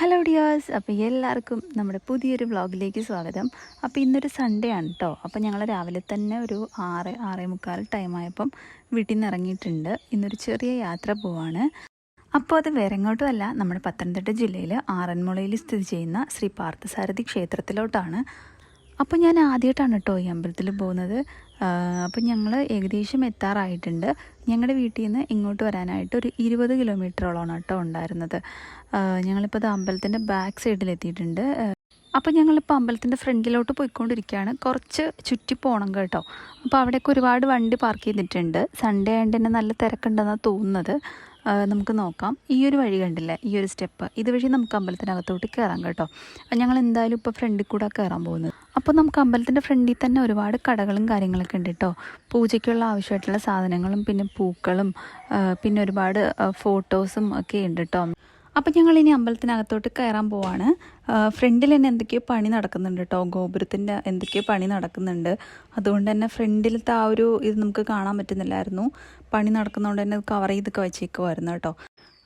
Hello dears അപ്പോൾ എല്ലാവർക്കും നമ്മുടെ പുതിയൊരു വ്ളോഗിലേക്ക് സ്വാഗതം. അപ്പോൾ ഇന്നൊരു സൺഡേ ആണ് കേട്ടോ അപ്പോൾ ഞങ്ങൾ രാവിലെ തന്നെ ഒരു ആറ് ആറേ മുക്കാൽ ടൈമായപ്പം വീട്ടിൽ നിന്ന് ഇറങ്ങിയിട്ടുണ്ട് ഇന്നൊരു ചെറിയ യാത്ര പോവാണ്. അപ്പോൾ അത് വേറെ എങ്ങോട്ടുമല്ല നമ്മുടെ പത്തനംതിട്ട ജില്ലയിൽ ആറന്മുളയിൽ സ്ഥിതി ചെയ്യുന്ന ശ്രീ പാർത്ഥസാരഥി ക്ഷേത്രത്തിലോട്ടാണ്. അപ്പോൾ ഞാൻ ആദ്യമായിട്ടാണ് കേട്ടോ ഈ അമ്പലത്തിൽ പോകുന്നത്. അപ്പോൾ ഞങ്ങൾ ഏകദേശം എത്താറായിട്ടുണ്ട്. ഞങ്ങളുടെ വീട്ടിൽ നിന്ന് ഇങ്ങോട്ട് വരാനായിട്ട് ഒരു ഇരുപത് കിലോമീറ്ററോളമാണ് കേട്ടോ ഉണ്ടായിരുന്നത്. ഞങ്ങളിപ്പോൾ അത് അമ്പലത്തിന്റെ ബാക്ക് സൈഡിൽ എത്തിയിട്ടുണ്ട് അപ്പോൾ ഞങ്ങളിപ്പോൾ അമ്പലത്തിന്റെ ഫ്രണ്ടിലോട്ട് പോയിക്കൊണ്ടിരിക്കുകയാണ് കുറച്ച് ചുറ്റി പോകണം കേട്ടോ. അപ്പോൾ അവിടെയൊക്കെ ഒരുപാട് വണ്ടി പാർക്ക് ചെയ്തിട്ടുണ്ട്. സൺഡേ ആയതുകൊണ്ട് തന്നെ നല്ല തിരക്കുണ്ടെന്നാണ് തോന്നുന്നത്. നമുക്ക് നോക്കാം. ഈ ഒരു വഴി കണ്ടില്ലേ? ഈ ഒരു സ്റ്റെപ്പ്. ഇതുവഴി നമുക്ക് അമ്പലത്തിനകത്തോട്ട് കയറാം കേട്ടോ. ഞങ്ങൾ എന്തായാലും ഇപ്പോൾ ഫ്രണ്ടിൽ കൂടെ കയറാൻ പോകുന്നത്. അപ്പോൾ നമുക്ക് അമ്പലത്തിന്റെ ഫ്രണ്ടിൽ തന്നെ ഒരുപാട് കടകളും കാര്യങ്ങളൊക്കെ ഉണ്ട് കേട്ടോ പൂജയ്ക്കുള്ള ആവശ്യമായിട്ടുള്ള സാധനങ്ങളും പിന്നെ പൂക്കളും പിന്നെ ഒരുപാട് ഫോട്ടോസും ഒക്കെ ഉണ്ട് കേട്ടോ അപ്പം ഞങ്ങൾ ഇനി അമ്പലത്തിനകത്തോട്ട് കയറാൻ പോവാണ്. ഫ്രണ്ടിൽ തന്നെ എന്തൊക്കെയോ പണി നടക്കുന്നുണ്ട് കേട്ടോ ഗോപുരത്തിന്റെ എന്തൊക്കെയോ പണി നടക്കുന്നുണ്ട്. അതുകൊണ്ട് തന്നെ ഫ്രണ്ടിലത്തെ ആ ഒരു ഇത് നമുക്ക് കാണാൻ പറ്റുന്നില്ലായിരുന്നു. പണി നടക്കുന്നതുകൊണ്ട് തന്നെ കവർ ചെയ്തൊക്കെ വെച്ചേക്കുമായിരുന്നു കേട്ടോ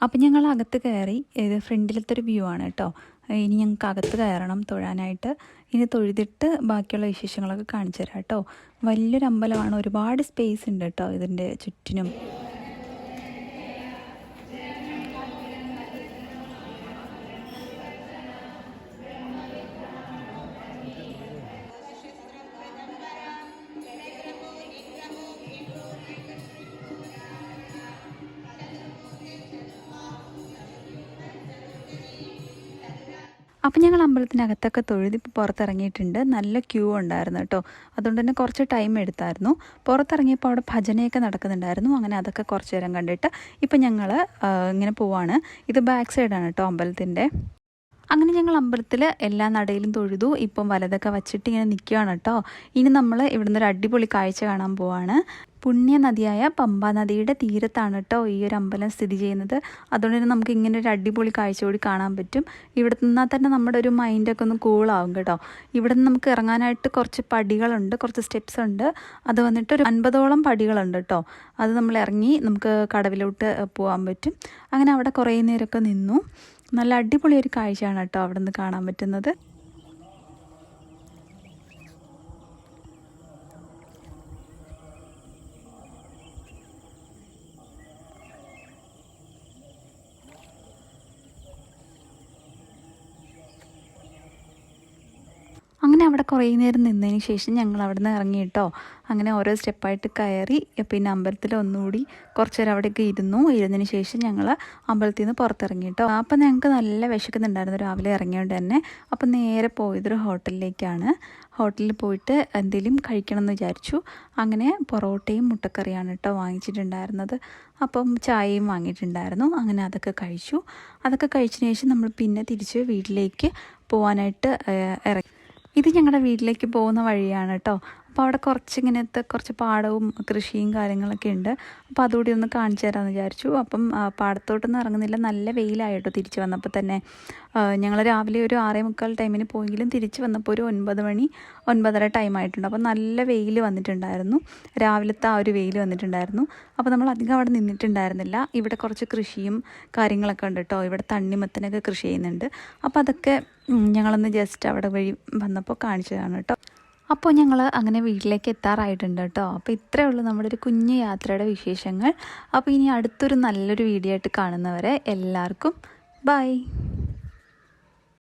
അപ്പം ഞങ്ങൾ അകത്ത് കയറി ഇത് ഫ്രണ്ടിലത്തെ ഒരു വ്യൂ ആണ് കേട്ടോ ഇനി ഞങ്ങൾക്ക് അകത്ത് കയറണം തൊഴാനായിട്ട്. ഇനി തൊഴുതിട്ട് ബാക്കിയുള്ള വിശേഷങ്ങളൊക്കെ കാണിച്ചു തരാം കേട്ടോ വലിയൊരു അമ്പലമാണ് ഒരുപാട് സ്പേസ് ഉണ്ട് കേട്ടോ ഇതിന്റെ ചുറ്റിനും. അപ്പം ഞങ്ങൾ അമ്പലത്തിനകത്തൊക്കെ തൊഴുതി പുറത്തിറങ്ങിയിട്ടുണ്ട്. നല്ല ക്യൂ ഉണ്ടായിരുന്നു കേട്ടോ. അതുകൊണ്ട് തന്നെ കുറച്ച് ടൈം എടുത്തായിരുന്നു. പുറത്തിറങ്ങിയപ്പോൾ അവിടെ ഭജനയൊക്കെ നടക്കുന്നുണ്ടായിരുന്നു. അങ്ങനെ അതൊക്കെ കുറച്ച് നേരം കണ്ടിട്ട് ഇപ്പം ഞങ്ങൾ ഇങ്ങനെ പോവാണ്. ഇത് ബാക്ക് സൈഡാണ് കേട്ടോ അമ്പലത്തിന്റെ അങ്ങനെ ഞങ്ങൾ അമ്പലത്തിൽ എല്ലാ നടയിലും തൊഴുതു. ഇപ്പം വലതൊക്കെ വച്ചിട്ട് ഇങ്ങനെ നിൽക്കുകയാണ് കേട്ടോ ഇനി നമ്മൾ ഇവിടുന്ന് ഒരു അടിപൊളി കാഴ്ച കാണാൻ പോവാണ്. പുണ്യ നദിയായ പമ്പ നദിയുടെ തീരത്താണ് കേട്ടോ ഈ ഒരു അമ്പലം സ്ഥിതി ചെയ്യുന്നത്. അതുകൊണ്ട് തന്നെ നമുക്ക് ഇങ്ങനെ ഒരു അടിപൊളി കാഴ്ച കൂടി കാണാൻ പറ്റും. ഇവിടെ നിന്നാൽ തന്നെ നമ്മുടെ ഒരു മൈൻഡൊക്കെ ഒന്ന് കൂളാവും കേട്ടോ. ഇവിടെ നിന്ന് നമുക്ക് ഇറങ്ങാനായിട്ട് കുറച്ച് പടികളുണ്ട് കുറച്ച് സ്റ്റെപ്സ് ഉണ്ട്. അത് വന്നിട്ട് ഒരു അൻപതോളം പടികളുണ്ട് കേട്ടോ അത് നമ്മൾ ഇറങ്ങി നമുക്ക് കടവിലോട്ട് പോകാൻ പറ്റും. അങ്ങനെ അവിടെ കുറേ നേരമൊക്കെ നിന്നു. നല്ല അടിപൊളി ഒരു കാഴ്ചയാണ് കേട്ടോ അവിടെ നിന്ന് കാണാൻ പറ്റുന്നത് അങ്ങനെ അവിടെ കുറേ നേരം നിന്നതിന് ശേഷം ഞങ്ങൾ അവിടെ നിന്ന് ഇറങ്ങി കേട്ടോ. അങ്ങനെ ഓരോ സ്റ്റെപ്പായിട്ട് കയറി പിന്നെ അമ്പലത്തിൽ ഒന്നുകൂടി കുറച്ച് നേരം അവിടെയൊക്കെ ഇരുന്നു. ഇരുന്നതിന് ശേഷം ഞങ്ങൾ അമ്പലത്തിൽ നിന്ന് പുറത്തിറങ്ങി കേട്ടോ. അപ്പം ഞങ്ങൾക്ക് നല്ല വിശക്കുന്നുണ്ടായിരുന്നു രാവിലെ ഇറങ്ങിയോണ്ട് തന്നെ. അപ്പം നേരെ പോയതൊരു ഹോട്ടലിലേക്കാണ്. ഹോട്ടലിൽ പോയിട്ട് എന്തെങ്കിലും കഴിക്കണം എന്ന് വിചാരിച്ചു. അങ്ങനെ പൊറോട്ടയും മുട്ടക്കറിയാണ് കേട്ടോ വാങ്ങിച്ചിട്ടുണ്ടായിരുന്നത്. അപ്പം ചായയും വാങ്ങിയിട്ടുണ്ടായിരുന്നു. അങ്ങനെ അതൊക്കെ കഴിച്ചു. അതൊക്കെ കഴിച്ചതിന് ശേഷം നമ്മൾ പിന്നെ തിരിച്ച് വീട്ടിലേക്ക് പോകാനായിട്ട് ഇറങ്ങി. ഇത് ഞങ്ങളുടെ വീട്ടിലേക്ക് പോകുന്ന വഴിയാണ് കേട്ടോ അപ്പോൾ അവിടെ കുറച്ച് ഇങ്ങനത്തെ കുറച്ച് പാടവും കൃഷിയും കാര്യങ്ങളൊക്കെ ഉണ്ട്. അപ്പോൾ അതുകൂടി ഒന്ന് കാണിച്ചു തരാമെന്ന് വിചാരിച്ചു. അപ്പം പാടത്തോട്ടൊന്നും ഇറങ്ങുന്നില്ല. നല്ല വെയിലായിട്ടോ തിരിച്ച് വന്നപ്പോൾ തന്നെ. ഞങ്ങൾ രാവിലെ ഒരു ആറേ മുക്കാൽ ടൈമിന് പോയെങ്കിലും തിരിച്ച് വന്നപ്പോൾ ഒരു ഒൻപത് മണി ഒൻപതര ടൈം ആയിട്ടുണ്ട്. അപ്പോൾ നല്ല വെയിൽ വന്നിട്ടുണ്ടായിരുന്നു. രാവിലത്തെ ആ ഒരു വെയിൽ വന്നിട്ടുണ്ടായിരുന്നു. അപ്പോൾ നമ്മൾ അധികം അവിടെ നിന്നിട്ടുണ്ടായിരുന്നില്ല. ഇവിടെ കുറച്ച് കൃഷിയും കാര്യങ്ങളൊക്കെ ഉണ്ട് കേട്ടോ ഇവിടെ തണ്ണിമത്തനൊക്കെ കൃഷി ചെയ്യുന്നുണ്ട്. അപ്പോൾ അതൊക്കെ ഞങ്ങളൊന്ന് ജസ്റ്റ് അവിടെ വഴി വന്നപ്പോൾ കാണിച്ചതാണ് കേട്ടോ അപ്പോൾ ഞങ്ങൾ അങ്ങനെ വീട്ടിലേക്ക് എത്താറായിട്ടുണ്ട് കേട്ടോ അപ്പോൾ ഇത്രയേ ഉള്ളൂ നമ്മുടെ ഒരു കുഞ്ഞു യാത്രയുടെ വിശേഷങ്ങൾ. അപ്പോൾ ഇനി അടുത്തൊരു നല്ലൊരു വീഡിയോ ആയിട്ട് കാണുന്നവരെ എല്ലാവർക്കും ബൈ.